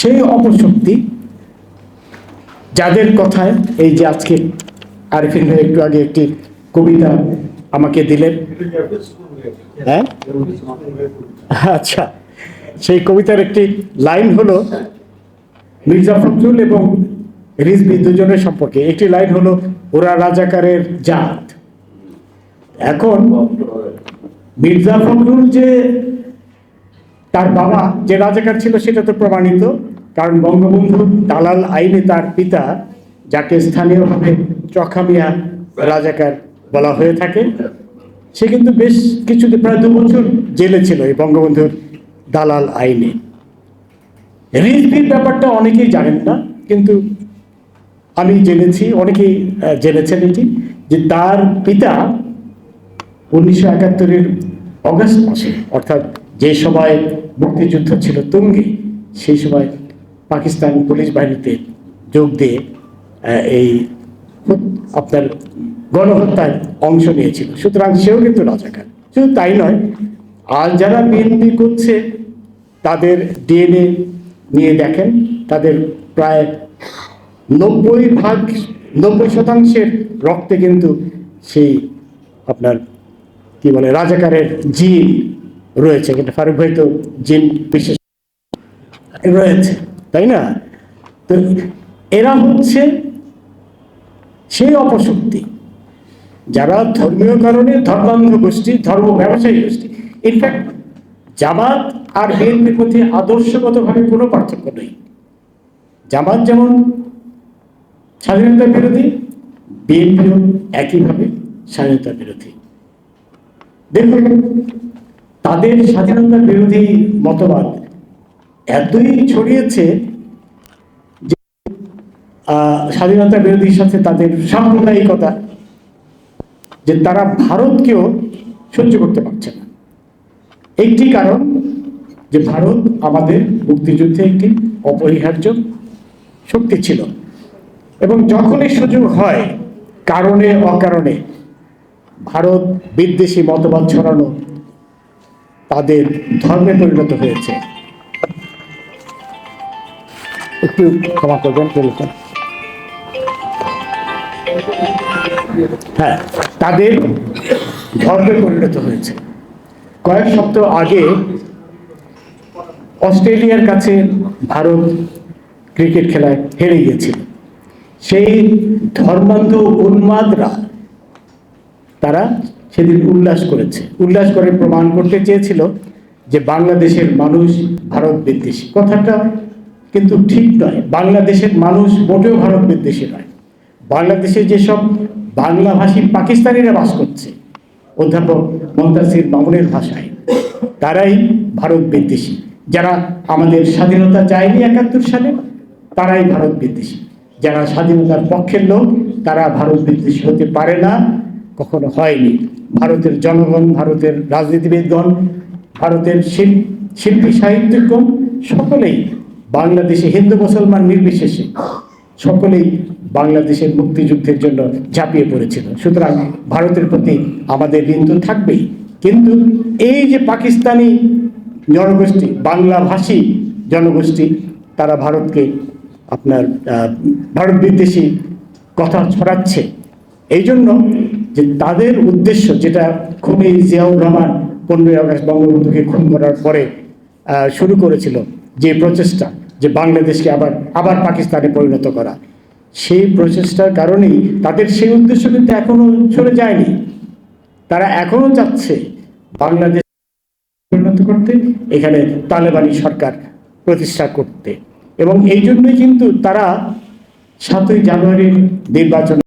সেই অপশক্তি যাদের কথায় এই যে আজকে আরিফিন ভাই একটু আগে একটি কবিতা আমাকে দিলেন। হ্যাঁ? আচ্ছা সেই কবিতার একটি লাইন হলো, মির্জা ফখরুল এবং রিজবি দুজনের সম্পর্কে। একটি লাইন হলো, ওরা রাজাকারের জাত। এখন মির্জা ফখরুল যে তার বাবা যে রাজাকার ছিল সেটা তো প্রমাণিত, কারণ বঙ্গবন্ধু দালাল আইনে তার পিতা, যাকে স্থানীয়ভাবে চখামিয়া রাজাকার বলা হয়ে থাকে, সে কিন্তু বেশ কিছু প্রায় দু বছর জেলে ছিল এই বঙ্গবন্ধুর দালাল আইনে। রিজভির ব্যাপারটা অনেকেই জানেন না, কিন্তু আমি জেনেছি, অনেকেই জেনেছেন এটি, যে তার পিতা উনিশশো একাত্তরের অগস্ট মাসে, অর্থাৎ যে সময় মুক্তিযুদ্ধ ছিল তুঙ্গে, সেই সময় পাকিস্তান পুলিশ বাহিনীতে যোগ দিয়ে এই আপনার গণহত্যায় অংশ নিয়েছিল। সুতরাং সেও কিন্তু রাজাকার। শুধু তাই নয়, আর যারা বিএনপি করছে, তাদের ডিএনএ নিয়ে দেখেন, তাদের প্রায় নব্বই ভাগ, নব্বই শতাংশের রক্তে কিন্তু সেই আপনার কি বলে, রাজাকারের জিন রয়েছে, কিন্তু ফারুক ভাই তো জিন বিশেষ রয়েছে, তাই না? তো এরা হচ্ছে সেই অপশক্তি। যারা ধর্মীয় কারণে ধর্মান্ধ গোষ্ঠী, ধর্ম ব্যবসায়ী গোষ্ঠী ইনফ্যাক্ট জামাত আর বিএনপির মধ্যে আদর্শগতভাবে কোনো পার্থক্য নেই। জামাত যেমন স্বাধীনতা বিরোধী, বিএনপিও একইভাবে স্বাধীনতা বিরোধী। দেখুন তাদের স্বাধীনতা বিরোধী মতবাদ এতই ছড়িয়েছে যে স্বাধীনতা বিরোধীর সাথে তাদের সাম্প্রদায়িকতা যে তারা ভারতকেও সহ্য করতে পারছে না। একটি কারণ যে ভারত আমাদের মুক্তিযুদ্ধে একটি অপরিহার্য শক্তি ছিল এবং যখনই সুযোগ হয়, কারণে অকারণে, ভারত বিদ্বেষী মতবাদ ছড়ানো তাদের ধর্মে পরিণত হয়েছে। একটু ক্ষমা করবেন, টেলিফোন। হ্যাঁ তাদের ধর্মে পরিণত হয়েছে। কয়েক সপ্তাহ আগে অস্ট্রেলিয়ার কাছে ভারত ক্রিকেট খেলায় হেরে গিয়েছিল। সেই ধর্মান্ধ উন্মাদরা তারা সেদিন উল্লাস করেছে। উল্লাস করে প্রমাণ করতে চেয়েছিল যে বাংলাদেশের মানুষ ভারত বিদ্বেষী। কথাটা কিন্তু ঠিক নয়। বাংলাদেশের মানুষ মোটেও ভারত বিদ্বেষী নয়। বাংলাদেশে যেসব বাংলাভাষী পাকিস্তানিরা বাস করছে, অধ্যাপক মন্তাসির মামুনের ভাষায়, তারাই ভারত বিদ্বেষী। যারা আমাদের স্বাধীনতা চায়নি একাত্তর সালে, তারাই ভারত বিদ্বেষী। যারা স্বাধীনতার পক্ষের লোক, তারা ভারত বিদ্বেষী হতে পারে না। কখনো হয়নি। ভারতের জনগণ, ভারতের রাজনীতিবিদগণ, ভারতের শিল- শিল্পী, সাহিত্যিকগণ সকলেই বাংলাদেশে হিন্দু, মুসলমান নির্বিশেষে সকলেই বাংলাদেশের মুক্তিযুদ্ধের জন্য ঝাঁপিয়ে পড়েছিল। সুতরাং ভারতের প্রতি আমাদের ঋণ তো থাকবেই। কিন্তু এই যে পাকিস্তানি জনগোষ্ঠী বাংলাভাষী জনগোষ্ঠী, তারা ভারতকে আপনার ভারত বিদ্বেষী কথা ছড়াচ্ছে। এই জন্য যে তাদের উদ্দেশ্য যেটা খুবই জিয়াউর রহমান পনেরোই আগস্ট বঙ্গবন্ধুকে খুন করার পরে শুরু করেছিল যে প্রচেষ্টা যে বাংলাদেশকে আবার আবার পাকিস্তানে পরিণত করা। সেই প্রচেষ্টার কারণেই তাদের সেই উদ্দেশ্য কিন্তু এখনও চলে যায়নি। তারা এখনও চাচ্ছে বাংলাদেশ পরিণত করতে, এখানে তালেবানি সরকার প্রতিষ্ঠা করতে। এবং এই জন্যই কিন্তু তারা সাতই জানুয়ারির নির্বাচনে